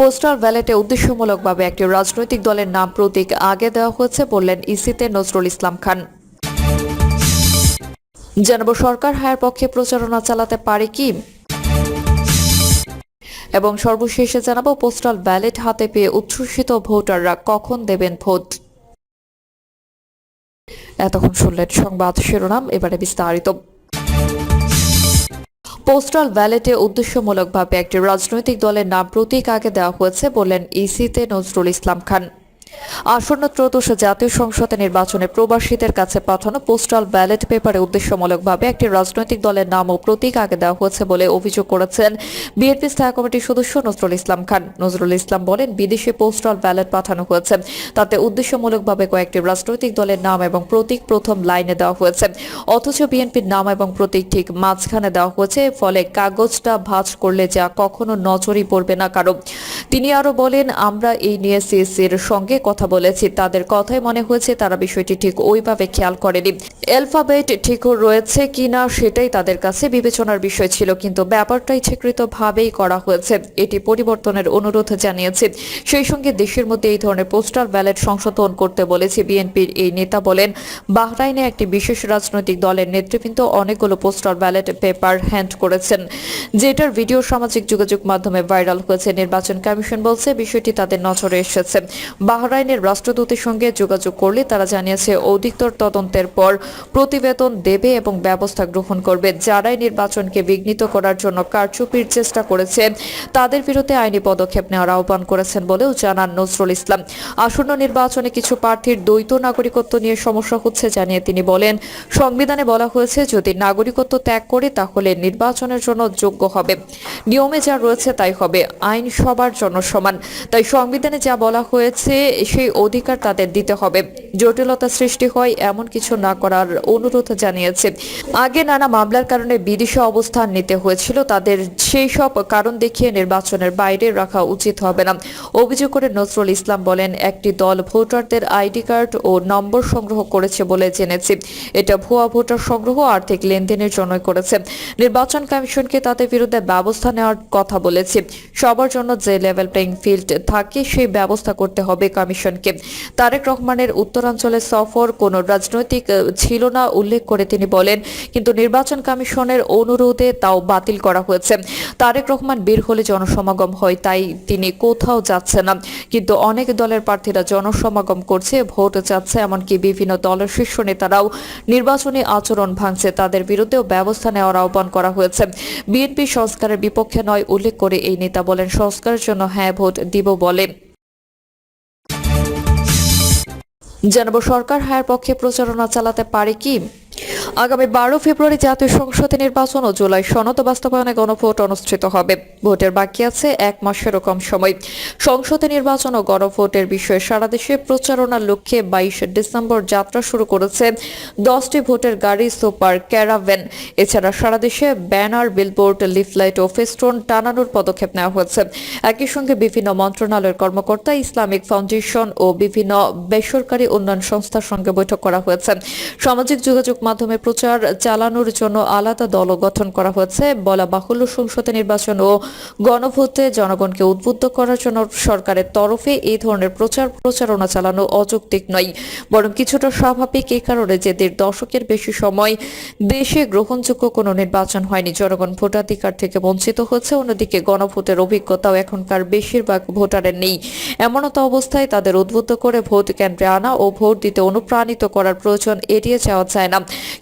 Postal ব্যালেটে উদ্দেশ্যমূলকভাবে একটি রাজনৈতিক দলের নাম প্রতীক আগে দেওয়া হয়েছে বললেন ইসিতে নজরুল ইসলাম খান। জানাব, সরকার হায়ার পক্ষে প্রচারণা চালাতে পারে কি? এবং সর্বশেষে জানাব, পোস্টাল ব্যালেট হাতে পেয়ে উচ্ছ্বসিত ভোটাররা কখন দেবেন ভোট? এতক্ষণ শুনলেন সংবাদ শিরোনাম, এবারে বিস্তারিত। পোস্টাল ব্যালেটে উদ্দেশ্যমূলকভাবে একটি রাজনৈতিক দলের নাম প্রতীক আগে দেওয়া হয়েছে বললেন ইসিতে নজরুল ইসলাম খান। আসন্ন ত্রয়োদশ জাতীয় সংসদে নির্বাচনে প্রবাসীদের কাছে পাঠানো পোস্টাল ব্যালট পেপারে উদ্দেশ্যমূলকভাবে একটি রাজনৈতিক দলের নাম ও প্রতীক আগে দেওয়া হয়েছে বলে অভিযোগ করেছেন বিএনপি স্থায়ী কমিটির সদস্য নজরুল ইসলাম খান। নজরুল ইসলাম বলেন, বিদেশে পোস্টাল ব্যালট পাঠানো হয়েছে। তাতে উদ্দেশ্যমূলকভাবে কয়েকটি রাজনৈতিক দলের নাম এবং প্রতীক প্রথম লাইনে দেওয়া হয়েছে। অথচ বিএনপির নাম এবং প্রতীক ঠিক মাঝখানে দেওয়া হয়েছে। ফলে কাগজটা ভাঁজ করলে যা কখনো নজরই পড়বে না কারও। তিনি আরও বলেন, আমরা এই নিয়ে সিএসির সঙ্গে কথা বলেছি, তাদের কথাই মনে হয়েছে, তারা বিষয়টি ঠিক ওইভাবে খেয়াল করেনি। অ্যালফাবেট ঠিক রয়েছে কিনা সেটাই তাদের কাছে বিবেচনার বিষয় ছিল, কিন্তু ব্যাপারটা ইচ্ছাকৃতভাবেই করা হয়েছে। এটি পরিবর্তনের অনুরোধ জানিয়েছে। সেই সঙ্গে দেশের মধ্যে এই ধরনের পোস্টাল ব্যালট সংশোধন করতে বলেছে, বিএনপির এই নেতা বলেন, বাহরাইনে একটি বিশেষ রাজনৈতিক দলের নেতৃবৃন্দ অনেকগুলো পোস্টাল ব্যালট পেপার হ্যান্ড করেছেন, যেটার ভিডিও সামাজিক যোগাযোগ মাধ্যমে ভাইরাল হয়েছে। নির্বাচন কমিশন বলছে, বিষয়টি তাদের নজরে এসেছে। বাহরাইনের রাষ্ট্রদূতের সঙ্গে যোগাযোগ করলে তারা জানিয়েছে, অধিকতর তদন্তের পর প্রতিবেদন দেবে এবং ব্যবস্থা গ্রহণ করবে। যারাই নির্বাচনকে বিঘ্নিত করার জন্য কারচুপির চেষ্টা করেছে তাদের বিরুদ্ধে আইনি পদক্ষেপ নেওয়ার আহ্বান করেছেন বলেও জানান নজরুল ইসলাম। আসন্ন নির্বাচনে কিছু প্রার্থীর দ্বৈত নাগরিকত্ব নিয়ে সমস্যা হচ্ছে জানিয়ে তিনি বলেন, সংবিধানে বলা হয়েছে, যদি নাগরিকত্ব ত্যাগ করে তাহলে নির্বাচনের জন্য যোগ্য হবে। নিয়মে যা রয়েছে তাই হবে। আইন সবার জন্য সমান। তাই সংবিধানে যা বলা হয়েছে সেই অধিকার তাদের দিতে হবে। জটিলতা সৃষ্টি হয়, এমন কিছু না করার অনুরোধ জানিয়েছে। আগে নানা মামলার কারণে বিদেশে অবস্থান নিতে হয়েছিল, তাদের সেই সব কারণ দেখিয়ে নির্বাচনের বাইরে রাখা উচিত হবে না। অভিযোগ করে নজরুল ইসলাম বলেন, একটি দল ভোটারদের আইডি কার্ড ও নম্বর সংগ্রহ করেছে বলে জেনেছি। এটা ভুয়া ভোটার সংগ্রহ, আর্থিক লেনদেনের জন্যই করেছে। নির্বাচন কমিশনকে তাদের বিরুদ্ধে ব্যবস্থা নেওয়ার কথা বলেছে। সবার জন্য যে লেভেল প্লেইং ফিল্ড থাকে, সেই ব্যবস্থা করতে হবে। কমিশনকে। তারেক রহমানের উত্তরাঞ্চলের সফর কোনো রাজনৈতিক ছিল না, উল্লেখ করে তিনি বলেন, কিন্তু নির্বাচন কমিশনের অনুরোধে তাও বাতিল করা হয়েছে। তারেক রহমান বের হলে জনসমাগম হয়, তাই তিনি কোথাও যাচ্ছে না। কিন্তু অনেক দলের প্রার্থীরা জনসমাগম করছে, ভোট চাচ্ছে, এমনকি বিভিন্ন দলের শীর্ষ নেতারাও নির্বাচনী আচরণ ভাঙছে। তাদের বিরুদ্ধেও ব্যবস্থা নেওয়ার আহ্বান করা হয়েছে। বিএনপি সংস্কারের বিপক্ষে নয়, উল্লেখ করে এই নেতা বলেন, সংস্কারের জন্য হ্যাঁ ভোট দিব বলে। জানাব সরকার হায়ার পক্ষে প্রচারণা চালাতে পারে কি? আগামী বারো ফেব্রুয়ারি জাতীয় সংসদে নির্বাচন ও জুলাই সনদ বাস্তবায়নে গণভোট অনুষ্ঠিত হবে। ভোটের বাকি আছে এক মাসেরও কম সময়। সংসদে নির্বাচন ও গণভোটের বিষয়ে সারা দেশে প্রচারণার লক্ষ্যে বাইশ ডিসেম্বর যাত্রা শুরু করেছে দশটি ভোটের গাড়ি সুপার ক্যারাভ্যান এছাড়া সারা দেশে ব্যানার, বিলবোর্ড, লিফলাইট ও ফেস্টোন টানানোর পদক্ষেপ নেওয়া হয়েছে। একই সঙ্গে বিভিন্ন মন্ত্রণালয়ের কর্মকর্তা ইসলামিক ফাউন্ডেশন ও বিভিন্ন বেসরকারি উন্নয়ন সংস্থার সঙ্গে বৈঠক করা হয়েছে। সামাজিক যোগাযোগ মাধ্যমে প্রচার চালানোর জন্য আলাদা দল গঠন করা হয়েছে। বলা বাহুল্য সংসদে নির্বাচন ও গণভোটে জনগণকে উদ্বুদ্ধ করার জন্য সরকারের তরফে এই ধরনের প্রচার প্রচারণা চালানো অযৌক্তিক নয়। বরং কিছুটা স্বাভাবিক এই কারণে যে দেড় দশকের বেশি সময় দেশে গ্রহণযোগ্য কোনো নির্বাচন হয়নি, জনগণ ভোটাধিকার থেকে বঞ্চিত হচ্ছে অন্যদিকে গণভোটের অভিজ্ঞতাও এখনকার বেশিরভাগ ভোটারের নেই। এমনত অবস্থায় তাদের উদ্বুদ্ধ করে ভোট কেন্দ্রে আনা ও ভোট দিতে অনুপ্রাণিত করার প্রয়োজন এড়িয়ে যাওয়া যায় না।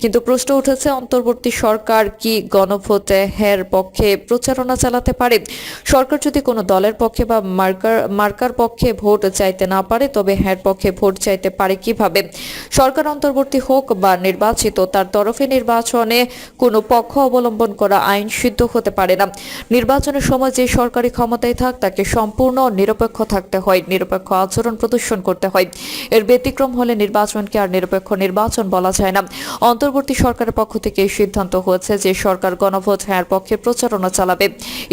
কিন্তু প্রশ্ন উঠেছে, অন্তর্বর্তী সরকার কি গণভোটে হের পক্ষে প্রচারণা চালাতে পারে? সরকার যদি কোনো দলের পক্ষে বা মার্কার মার্কার পক্ষে ভোট চাইতে না পারে, তবে হ্যার পক্ষে ভোট চাইতে পারে কীভাবে? সরকার অন্তর্বর্তী হোক বা নির্বাচিত, তার তরফে নির্বাচনে কোনো পক্ষ অবলম্বন করা আইন সিদ্ধ হতে পারে না। নির্বাচনের সময় যে সরকারি ক্ষমতায় থাক, তাকে সম্পূর্ণ নিরপেক্ষ থাকতে হয়, নিরপেক্ষ আচরণ প্রদর্শন করতে হয়। এর ব্যতিক্রম হলে নির্বাচনকে আর নিরপেক্ষ নির্বাচন বলা যায় না। অন্তর্বর্তী অন্তর্বর্তী সরকারের পক্ষ থেকে সিদ্ধান্ত হয়েছে যে সরকার গণভোট হ্যাঁর পক্ষে প্রচারণা চালাবে।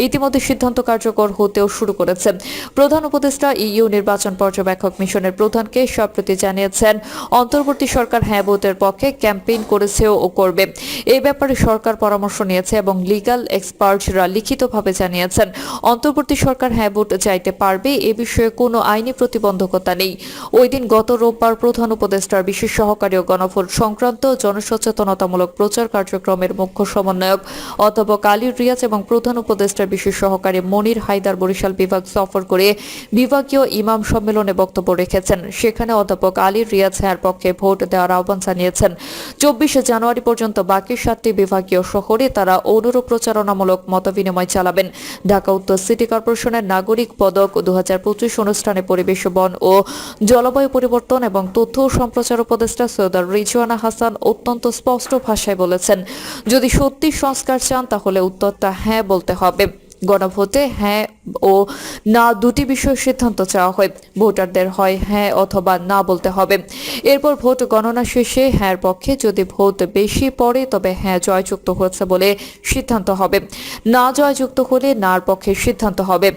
ইতিমধ্যে সিদ্ধান্ত কার্যকর হতেও শুরু করেছে। প্রধান উপদেষ্টা ইইউ নির্বাচন পর্যবেক্ষক মিশনের প্রধানকে সম্প্রতি জানিয়েছেন, অন্তর্বর্তী সরকার হ্যাঁ ভোটের পক্ষে ক্যাম্পেইন করেছেও ও করবে। এই ব্যাপারে সরকার পরামর্শ নিয়েছে এবং লিগ্যাল এক্সপার্টরা লিখিতভাবে জানিয়েছেন, অন্তর্বর্তী সরকার হ্যাঁ ভোট চাইতে পারবে এ বিষয়ে কোনো আইনি প্রতিবন্ধকতা নেই। ওই দিন গত রোববার প্রধান উপদেষ্টার বিশেষ সহকারী ও গণভোট সংক্রান্ত জনসচেতনতামূলক প্রচার কার্যক্রমের মুখ্য সমন্বয়ক অধ্যাপক আলী রিয়াজ এবং প্রধান উপদেষ্টার বিশেষ সহকারী মনির হায়দার বরিশাল বিভাগ সফর করে বিভাগীয় ইমাম সম্মেলনে বক্তব্য রেখেছেন। সেখানে অধ্যাপক আলী রিয়াজ হ্যার পক্ষে ভোট দেওয়ার আহ্বান জানিয়েছেন। চব্বিশে জানুয়ারি পর্যন্ত বাকি সাতটি বিভাগীয় শহরে তারা অনুরূপ প্রচারণামূলক মতবিনিময় চালাবেন। ঢাকা উত্তর সিটি কর্পোরেশনের নাগরিক পদক দু হাজার পঁচিশ অনুষ্ঠানে পরিবেশ, বন ও জলবায়ু পরিবর্তন এবং তথ্য সম্প্রচার উপদেষ্টা সৈয়দ রিজওয়ানা হাসান অত্যন্ত স্পষ্ট ভাষায় বলেছেন যদি সত্যি সংস্কার চান তাহলে উত্তরটা হ্যাঁ বলতে হবে। গণভোটে হ্যাঁ ও না দুটি বিষয়ে সিদ্ধান্ত চাওয়া হয়। ভোটারদের হয় হ্যাঁ অথবা না বলতে হবে। এরপর ভোট গণনা শেষে হ্যাঁর পক্ষে যদি ভোট বেশি পড়ে, তবে হ্যাঁ জয়যুক্ত হয়েছে বলে সিদ্ধান্ত হবে। না জয়যুক্ত হলে নার পক্ষে সিদ্ধান্ত হবে।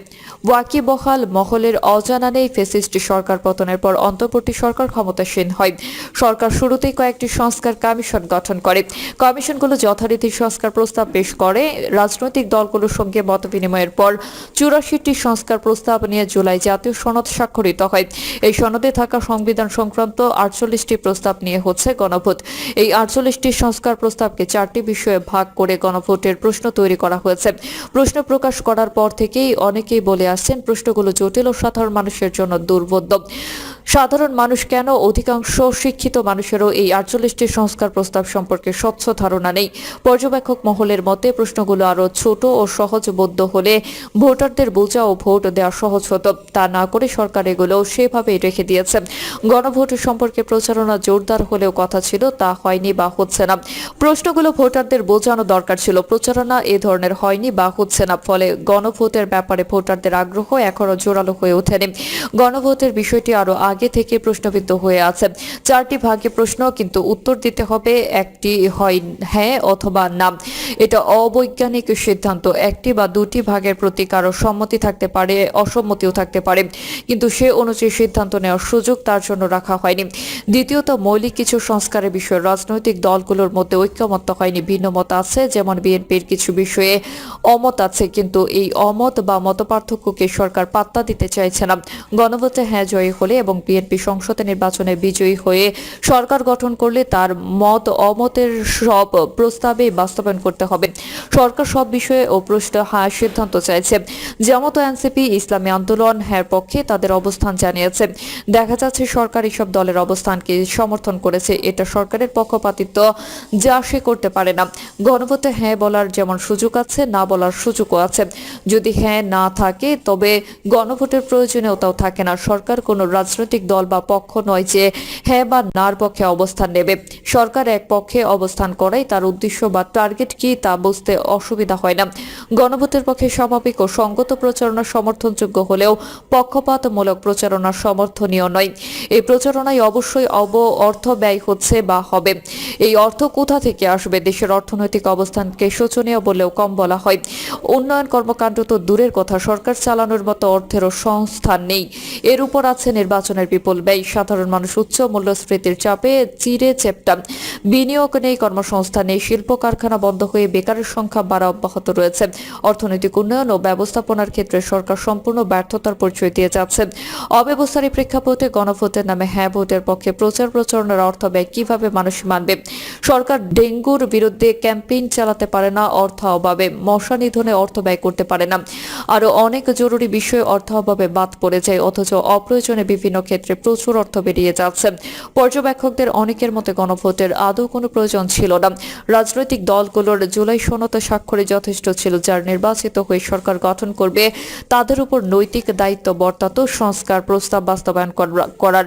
ওয়াকিবহাল মহলের অজানা নেই, ফেসিস্ট সরকার পতনের পর অন্তর্বর্তী সরকার ক্ষমতাসীন হয়। সরকার শুরুতেই কয়েকটি সংস্কার কমিশন গঠন করে। কমিশনগুলো যথারীতি সংস্কার প্রস্তাব পেশ করে। রাজনৈতিক দলগুলোর সঙ্গে মত বিনিময়ের পর চুরাশিটি সংস্কার প্রস্তাব নিয়ে জুলাই জাতীয় সনদ স্বাক্ষরিত হয়। এই সনদে থাকা সংবিধান সংক্রান্ত আটচল্লিশটি প্রস্তাব নিয়ে হচ্ছে গণভোট। এই আটচল্লিশটি সংস্কার প্রস্তাবকে চারটি বিষয়ে ভাগ করে গণভোটের প্রশ্ন তৈরি করা হয়েছে। প্রশ্ন প্রকাশ করার পর থেকেই অনেকেই বলে আসছেন, প্রশ্নগুলো জটিল ও সাধারণ মানুষের জন্য দুর্বোধ্য। সাধারণ মানুষ কেন? অধিকাংশ শিক্ষিত মানুষেরও এই আটচল্লিশটি সংস্কার প্রস্তাব সম্পর্কে স্বচ্ছ ধারণা নেই। পর্যবেক্ষক মহলের মতে, প্রশ্নগুলো আরও ছোট ও সহজ সহজবোধ্য হলে ভোটারদের বোঝা ও ভোট দেওয়া সহজ হতো। তা না করে সরকার এগুলো সেভাবেই রেখে দিয়েছে। গণভোট সম্পর্কে প্রচারণা জোরদার হলেও কথা ছিল, তা হয়নি বা হচ্ছে না। প্রশ্নগুলো ভোটারদের বোঝানো দরকার ছিল, প্রচারণা এ ধরনের হয়নি বা হচ্ছে না। ফলে গণভোটের ব্যাপারে ভোটারদের আগ্রহ এখনও জোরালো হয়ে ওঠেনি। গণভোটের বিষয়টি আরও আগে থেকে প্রশ্নবিদ্ধ হয়ে আছে। চারটি ভাগে প্রশ্ন, কিন্তু উত্তর দিতে হবে একটি হয় হ্যাঁ অথবা না। এটা অবৈজ্ঞানিক সিদ্ধান্ত। একটি বা দুটি ভাগের প্রতি কারও সম্মতি থাকতে পারে, অসম্মতিও থাকতে পারে। কিন্তু সে অনুযায়ী সিদ্ধান্ত নেওয়ার সুযোগ তার জন্য রাখা হয়নি। দ্বিতীয়ত, মৌলিক কিছু সংস্কারের বিষয়ে রাজনৈতিক দলগুলোর মধ্যে ঐক্যমত্য হয়নি। ভিন্ন মত আছে, যেমন বিএনপির কিছু বিষয়ে অমত আছে, কিন্তু এই অমত বা মতপার্থক্যকে সরকার পাত্তা দিতে চাইছে না। গণভোটে হ্যাঁ জয়ী হলে এবং বিএনপি সংসদে নির্বাচনে বিজয়ী হয়ে সরকার গঠন করলে তার মত অমতের সব প্রস্তাবে বাস্তবায়ন করতে হবে। সরকার সব বিষয়ে ও প্রশ্ন হ্যাঁ সিদ্ধান্ত চাইছে। জামাত ও এনসিপি ইসলামী আন্দোলন হ্যার পক্ষে তাদের অবস্থান জানিয়েছে। দেখা যাচ্ছে সরকার এসব দলের অবস্থানকে সমর্থন করেছে। এটা সরকারের পক্ষপাতিত্ব, যা সে করতে পারে না। গণভোটে হ্যাঁ বলার যেমন সুযোগ আছে, না বলার সুযোগও আছে। যদি হ্যাঁ না থাকে, তবে গণভোটের প্রয়োজনীয়তাও থাকে না। সরকার কোনো রাজনৈতিক দল বা পক্ষ নয় যে হ্যাঁ বা নার পক্ষে অবস্থান নেবে। সরকার এক পক্ষে অবস্থান করাই তার উদ্দেশ্য বা টার্গেট কি তা বুঝতে অসুবিধা হয় না। গণভোটের পক্ষে স্বাভাবিক ও সঙ্গত প্রচারণা সমর্থনযোগ্য হলেও পক্ষপাতমূলক প্রচারণা সমর্থনীয় নয়। এই প্রচারণায় অবশ্যই অব অর্থ ব্যয় হচ্ছে বা হবে। এই অর্থ কোথা থেকে আসবে? দেশের অর্থনৈতিক অবস্থানকে শোচনীয় বলেও কম বলা হয়। উন্নয়ন কর্মকাণ্ড তো দূরের কথা। সরকার চালানোর মতো অর্থেরও সংস্থান নেই। এর উপর আছে নির্বাচনের বিপুল ব্যয় সাধারণ মানুষ উচ্চ মূল্যস্ফীতির চাপে চিরে চেপটা বিনিয়োগ নেই কর্মসংস্থান নেই শিল্প কারখানা বন্ধ হয়ে বেকারের সংখ্যা বাড়া অব্যাহত রয়েছে। অর্থনৈতিক উন্নয়ন ও ব্যবস্থাপনার ক্ষেত্রে সরকার সম্পূর্ণ ব্যর্থতার পরিচয় দিয়ে যাচ্ছে। অব্যবস্থার এই প্রেক্ষাপটে গণভোটের নামে হ্যাঁ ভোটের পক্ষে প্রচার প্রচারণার অর্থ ব্যয় কীভাবে মানুষ মানবে? সরকার ডেঙ্গুর বিরুদ্ধে ক্যাম্পেইন চালাতে পারে না, অর্থ অভাবে। মশা নিধনে অর্থ ব্যয় করতে পারে না। আরও অনেক জরুরি বিষয়ে অর্থ অভাবে বাদ পড়ে যায়, অথচ অপ্রয়োজনে বিভিন্ন ক্ষেত্রে প্রচুর অর্থ বেরিয়ে যাচ্ছে। পর্যবেক্ষকদের অনেকের মতে গণভোটের আদৌ কোনো প্রয়োজন ছিল না। রাজনৈতিক দলগুলোর জুলাই সনদ স্বাক্ষরে যথেষ্ট ছিল, যার নির্বাচিত হয়ে সরকার গঠন করবে। তাদের উপর নৈতিক দায়িত্ব বর্তাত সংস্কার প্রস্তাব বাস্তবায়ন করা- করার।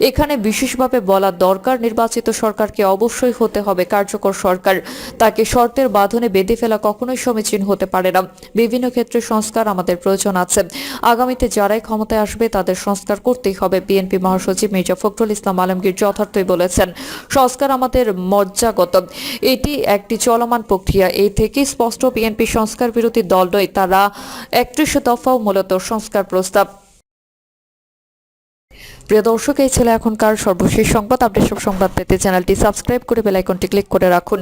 এখানে বিশেষভাবে বলা দরকার নির্বাচিত সরকারকে অবশ্যই হতে হবে কার্যকর সরকার। তাকে শর্তের বাঁধনে বেঁধে ফেলা কখনোই সমীচীন হতে পারে না। বিভিন্ন ক্ষেত্রে সংস্কার আমাদের প্রয়োজন আছে। আগামীতে যারাই ক্ষমতায় আসবে তাদের সংস্কার করতেই হবে। বিএনপি মহাসচিব মির্জা ফখরুল ইসলাম আলমগীর যথার্থই বলেছেন, সংস্কার আমাদের মজ্জাগত। এটি একটি চলমান প্রক্রিয়া। এই থেকে স্পষ্ট বিএনপি সংস্কার বিরোধী দল নয়, তারা একত্রিশ দফাও মূলত সংস্কার প্রস্তাব। প্রিয় দর্শক, এই ছিল এখনকার সর্বশেষ সংবাদ। আপডেট সব সংবাদ পেতে চ্যানেলটি সাবস্ক্রাইব করে বেলাইকনটি ক্লিক করে রাখুন।